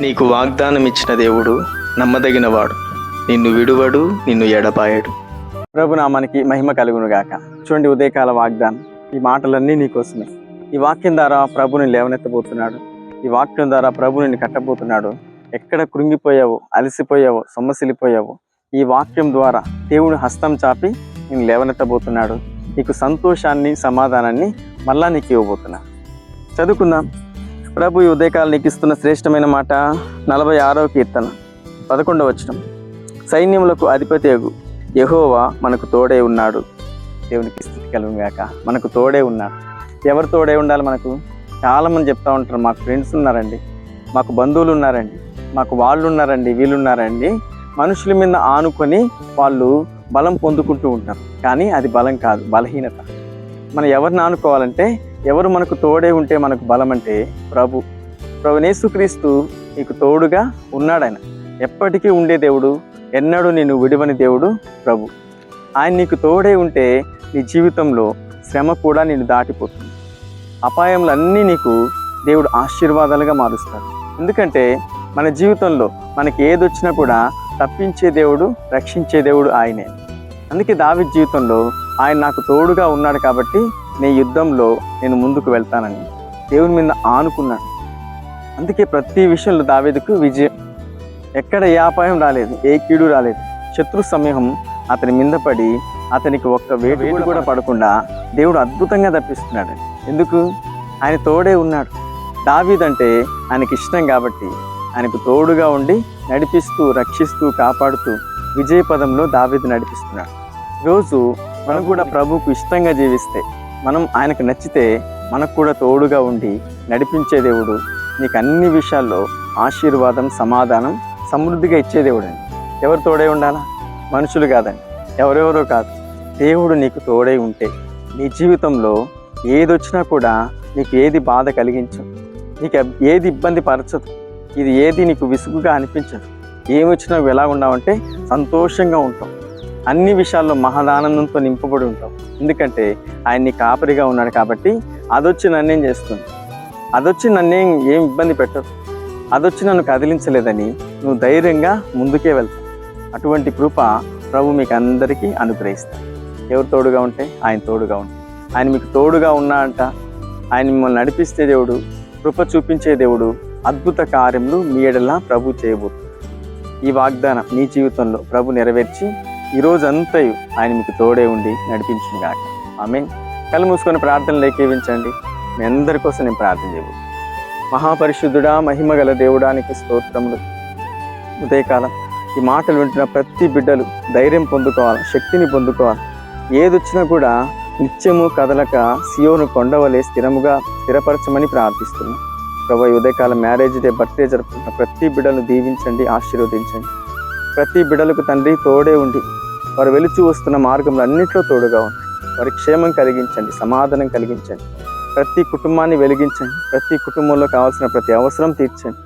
నీకు వాగ్దానం ఇచ్చిన దేవుడు నమ్మదగినవాడు. నిన్ను విడువడు నిన్ను ఎడపాయడు ప్రభు మనకి మహిమ కలుగునుగాక. చూడండి ఉదయకాల వాగ్దానం. ఈ మాటలన్నీ నీకోసమే ఈ వాక్యం ద్వారా ప్రభుని లేవనెత్తబోతున్నాడు. ఈ వాక్యం ద్వారా ప్రభుని కట్టబోతున్నాడు. ఎక్కడ కృంగిపోయావో అలసిపోయావో సొమ్మసిలిపోయావో ఈ వాక్యం ద్వారా దేవుని హస్తం చాపి నేను లేవనెత్తబోతున్నాడు. నీకు సంతోషాన్ని సమాధానాన్ని మళ్ళా నీకు ఇవ్వబోతున్నా. చదువుకుందాం. ప్రభు ఈ ఉదయకాలు నీకు ఇస్తున్న శ్రేష్టమైన మాట నలభై ఆరవ కీర్తన పదకొండవ వచనం. సైన్యములకు అధిపతియగు యహోవా మనకు తోడే ఉన్నాడు. దేవునికి స్థితి కలుగుగాక మనకు తోడే ఉన్నాడు. ఎవరు తోడే ఉండాలి మనకు? చాలామంది చెప్తూ ఉంటారు మాకు ఫ్రెండ్స్ ఉన్నారండి. మాకు బంధువులు ఉన్నారండి. మాకు వాళ్ళు ఉన్నారండి. వీళ్ళు ఉన్నారండి. మనుషుల మీద ఆనుకొని వాళ్ళు బలం పొందుకుంటూ ఉంటారు. కానీ అది బలం కాదు బలహీనత. మనం ఎవరిని ఆనుకోవాలంటే ఎవరు మనకు తోడే ఉంటే మనకు బలం అంటే ప్రభు ప్రభునేసుక్రీస్తు నీకు తోడుగా ఉన్నాడాయన. ఎప్పటికీ ఉండే దేవుడు ఎన్నడూ నేను విడివని దేవుడు ప్రభు. ఆయన నీకు తోడే ఉంటే నీ జీవితంలో శ్రమ కూడా నేను దాటిపోతుంది. అపాయంలో అన్నీ నీకు దేవుడు ఆశీర్వాదాలుగా మారుస్తాడు ఎందుకంటే మన జీవితంలో మనకి ఏది వచ్చినా కూడా తప్పించే దేవుడు రక్షించే దేవుడు ఆయనే. అందుకే దావి జీవితంలో ఆయన నాకు తోడుగా ఉన్నాడు కాబట్టి నీ యుద్ధంలో నేను ముందుకు వెళ్తానని దేవుని మీద ఆనుకున్నాను. అందుకే ప్రతి విషయంలో దావేదుకు విజయం. ఎక్కడ ఏ అపాయం రాలేదు ఏ కీడు రాలేదు. శత్రు సమూహం అతని మీద పడి అతనికి ఒక్క వేటు కూడా కూడా పడకుండా దేవుడు అద్భుతంగా తప్పిస్తున్నాడు ఎందుకు? ఆయన తోడే ఉన్నాడు. దావీదంటే ఆయనకి ఇష్టం కాబట్టి ఆయనకు తోడుగా ఉండి నడిపిస్తూ రక్షిస్తూ కాపాడుతూ విజయ పదంలో దావీదు నడిపిస్తున్నాడు. రోజు మనం కూడా ప్రభువుకు ఇష్టంగా జీవిస్తే మనం ఆయనకు నచ్చితే మనకు కూడా తోడుగా ఉండి నడిపించే దేవుడు. నీకు అన్ని విషయాల్లో ఆశీర్వాదం సమాధానం సమృద్ధిగా ఇచ్చే దేవుడు అండి ఎవరు తోడై ఉండాలా? మనుషులు కాదండి. ఎవరెవరో కాదు. దేవుడు నీకు తోడై ఉంటే నీ జీవితంలో ఏది వచ్చినా కూడా నీకు ఏది బాధ కలిగించదు. నీకు ఏది ఇబ్బంది పరచదు. ఇది ఏది నీకు విసుగుగా అనిపించదు. ఏమొచ్చినా ఎలా ఉన్నావంటే సంతోషంగా ఉంటావు. అన్ని విషయాల్లో మహదానందంతో నింపబడి ఉంటాం. ఎందుకంటే ఆయన నీ కాపరిగా ఉన్నాడు కాబట్టి అదొచ్చి నన్నేం చేస్తుంది? అదొచ్చి నన్నేం ఏం ఇబ్బంది పెట్టదు? అదొచ్చి నన్ను కదిలించలేదని నువ్వు ధైర్యంగా ముందుకే వెళ్తావు. అటువంటి కృప ప్రభు మీకు అందరికీ అనుగ్రహిస్తాడు. ఎవరు తోడుగా ఉంటే ఆయన తోడుగా ఉంటే ఆయన మీకు తోడుగా ఉన్నా అంట. ఆయన మిమ్మల్ని నడిపిస్తే దేవుడు కృప చూపించే దేవుడు అద్భుత కార్యములు మీ ఎడలా ప్రభు చేయబోతుంది ఈ వాగ్దానం మీ జీవితంలో ప్రభు నెరవేర్చి ఈరోజు అంతయు ఆయన మీకు తోడే ఉండి నడిపించింది కాక ఆమె కళ్ళు మూసుకొని ప్రార్థనలు ఏకీవించండి. మీ అందరి కోసం నేను ప్రార్థన చేయవు మహాపరిశుద్ధుడా మహిమ గల దేవుడానికి స్తోత్రములు. ఉదయకాలం ఈ మాటలు వింటున్న ప్రతి బిడ్డలు ధైర్యం పొందుకోవాలి శక్తిని పొందుకోవాలి. ఏది వచ్చినా కూడా నిత్యము కదలక సియోను కొండవలే స్థిరముగా స్థిరపరచమని ప్రార్థిస్తున్నాం. ప్రభు ఉదయకాలం మ్యారేజ్ డే బర్త్డే జరుపుకుంటున్న ప్రతి బిడ్డలను దీవించండి ఆశీర్వదించండి. ప్రతి బిడలకు తండ్రి తోడే ఉండి వారు వెలుచు వస్తున్న మార్గంలో అన్నింటిలో తోడుగా ఉండి వారి క్షేమం కలిగించండి సమాధానం కలిగించండి. ప్రతి కుటుంబాన్ని వెలిగించండి ప్రతి కుటుంబంలో కావాల్సిన ప్రతి అవసరం తీర్చండి.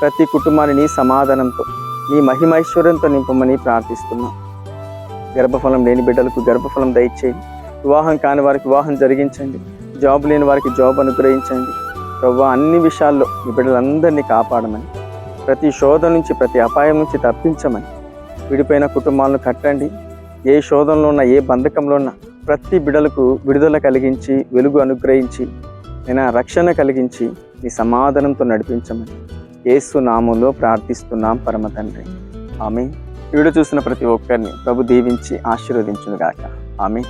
ప్రతి కుటుంబాన్ని నీ సమాధానంతో నీ మహిమైశ్వర్యంతో నింపమని ప్రార్థిస్తున్నాం. గర్భఫలం లేని బిడ్డలకు గర్భఫలం దయచేయండి. వివాహం కాని వారికి వివాహం జరిగించండి. జాబ్ లేని వారికి జాబ్ అనుగ్రహించండి. ప్రభు అన్ని విషయాల్లో మీ బిడ్డలందరినీ కాపాడమని ప్రతి శోధన నుంచి ప్రతి అపాయం నుంచి తప్పించమని. విడిపోయిన కుటుంబాలను కట్టండి. ఏ శోధనలో ఉన్న ఏ బంధకంలో ఉన్న ప్రతి బిడలకు విడుదల కలిగించి వెలుగు అనుగ్రహించి నేను రక్షణ కలిగించి నీ సమాధానంతో నడిపించమని ఏసు నామంలో ప్రార్థిస్తున్నాం పరమ తండ్రి. ఆమె వీడియో చూసిన ప్రతి ఒక్కరిని ప్రభు దీవించి ఆశీర్వదించునుగాక. ఆమె